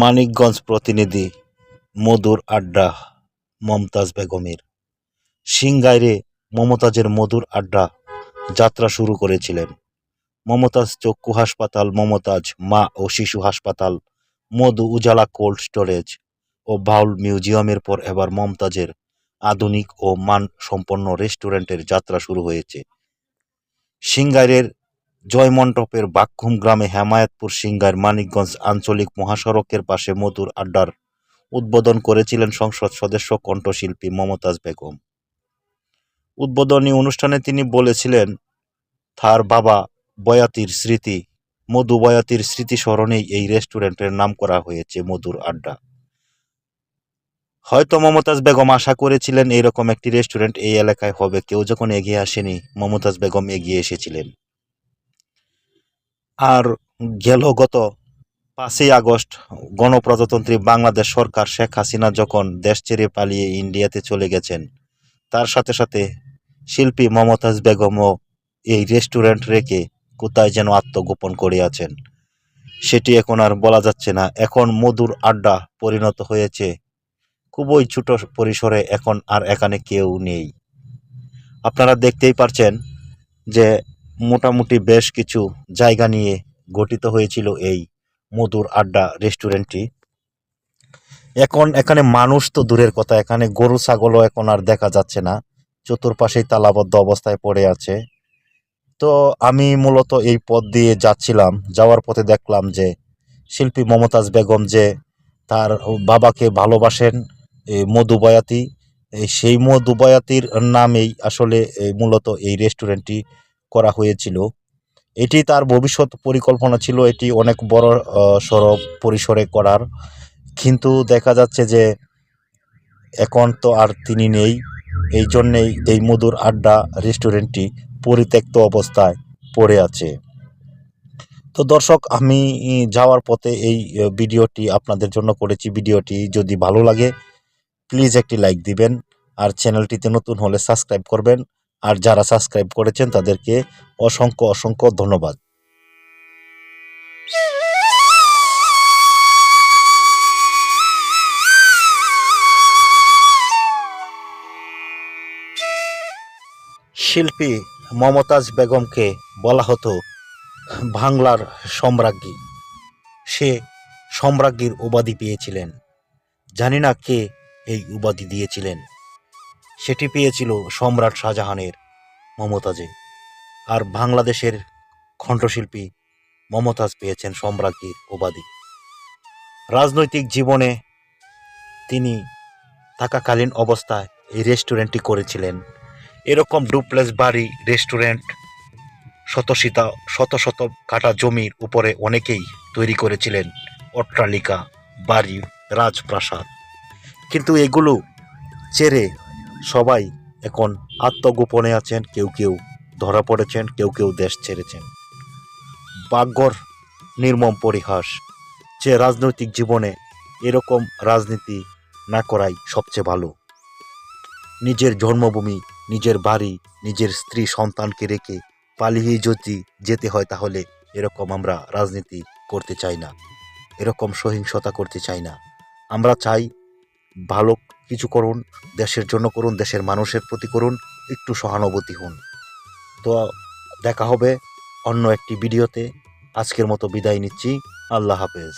মানিকগঞ্জ প্রতিনিধি মধুর আড্ডা, মমতাজ বেগমের। সিংগাইরে মমতাজের মধুর আড্ডা যাত্রা শুরু করেছিলেন। মমতাজ চক্ষু হাসপাতাল, মমতাজ মা ও শিশু হাসপাতাল, মধু উজালা কোল্ড স্টোরেজ ও বাউল মিউজিয়ামের পর এবার মমতাজের আধুনিক ও মান সম্পন্ন রেস্টুরেন্টের যাত্রা শুরু হয়েছে। সিংগাইরের জয়মণ্ডপের বাক্কুম গ্রামে হেমায়েতপুর সিংগার মানিকগঞ্জ আঞ্চলিক মহাসড়কের পাশে মধুর আড্ডার উদ্বোধন করেছিলেন সংসদ সদস্য কণ্ঠশিল্পী মমতাজ বেগম। উদ্বোধনী অনুষ্ঠানে তিনি বলেছিলেন তার বাবা বয়াতির স্মৃতি, মধু বয়াতির স্মৃতি স্মরণেই এই রেস্টুরেন্টের নাম করা হয়েছে মধুর আড্ডা। হয়তো মমতাজ বেগম আশা করেছিলেন, এইরকম একটি রেস্টুরেন্ট এই এলাকায় হবে, কেউ যখন এগিয়ে আসেনি, মমতাজ বেগম এগিয়ে এসেছিলেন। আর গেল গত পাঁচই আগস্ট গণপ্রজাতন্ত্রী বাংলাদেশ সরকার শেখ হাসিনা যখন দেশ ছেড়ে পালিয়ে ইন্ডিয়াতে চলে গেছেন, তার সাথে সাথে শিল্পী মমতাজ বেগমও এই রেস্টুরেন্ট রেখে কোথায় যেন আত্মগোপন করে আছেন, সেটি এখন আর বলা যাচ্ছে না। এখন মধুর আড্ডা পরিণত হয়েছে। খুবই ছোট পরিসরে এখন আর এখানে কেউ নেই। আপনারা দেখতেই পারছেন যে মোটামুটি বেশ কিছু জায়গা নিয়ে গঠিত হয়েছিল এই মধুর আড্ডা রেস্টুরেন্টটি। এখন, এখানে মানুষ তো দূরের কথা, এখানে গরু, ছাগলও এখন আর দেখা যাচ্ছে না। চতুর্পাশেই তালাবদ্ধ অবস্থায় পড়ে আছে। তো আমি মূলত এই পথ দিয়ে যাচ্ছিলাম। যাওয়ার পথে দেখলাম যে শিল্পী মমতাজ বেগম যে তার বাবাকে ভালোবাসেন এই মধু বয়াতি সেই মধু বয়াতির নামেই আসলে মূলত এই রেস্টুরেন্টটি করা হয়েছিল। এটি তার ভবিষ্যৎ পরিকল্পনা ছিল, এটি অনেক বড় সড় পরিসরে করার। কিন্তু দেখা যাচ্ছে যে এখন তো আর তিনি নেই। এই জন্যেই এই মধুর আড্ডা রেস্টুরেন্টটি পরিত্যক্ত অবস্থায় পড়ে আছে। তো দর্শক, আমি যাওয়ার পথে এই ভিডিওটি আপনাদের জন্য করেছি। ভিডিওটি যদি ভালো লাগে, প্লিজ একটি লাইক দিবেন। আর চ্যানেলটিতে নতুন হলে সাবস্ক্রাইব করবেন। আর যারা সাবস্ক্রাইব করেছেন তাদেরকে অসংখ্য অসংখ্য ধন্যবাদ। শিল্পী মমতাজ বেগমকে বলা হতো বাংলার সম্রাজ্ঞী। সে সম্রাজ্ঞীর উপাধি পেয়েছিলেন। জানি না কে এই উপাধি দিয়েছিলেন। সেটি পেয়েছিল সম্রাট শাহজাহানের মমতাজে। আর বাংলাদেশের খণ্ডশিল্পী মমতাজ পেয়েছেন সম্রাজ্ঞীর উপাধি। রাজনৈতিক জীবনে তিনি থাকাকালীন অবস্থায় এই রেস্টুরেন্টটি করেছিলেন। এরকম ডুপ্লেস বাড়ি, রেস্টুরেন্ট, শত শীতা, শত শত কাটা জমির উপরে অনেকেই তৈরি করেছিলেন অট্টালিকা, বাড়ি, রাজপ্রাসাদ। কিন্তু এগুলো ছেড়ে সবাই এখন আত্মগোপনে আছেন, কেউ কেউ ধরা পড়েছেন, কেউ কেউ দেশ ছেড়েছেন। বাগ্যর নির্মম পরিহাস, যে রাজনৈতিক জীবনে এরকম রাজনীতি না করাই সবচেয়ে ভালো। নিজের জন্মভূমি, নিজের বাড়ি, নিজের স্ত্রী, সন্তানকে রেখে পালিয়ে যদি যেতে হয় তাহলে এরকম আমরা রাজনীতি করতে চাই না। এরকম সহিংসতা করতে চাই না। আমরা চাই ভালো কিছু করুন, দেশের জন্য করুন, দেশের মানুষের প্রতি করুন, একটু সহানুভূতি হন। তো, দেখা হবে অন্য একটি ভিডিওতে। আজকের মতো বিদায় নিচ্ছি। আল্লাহ হাফেজ।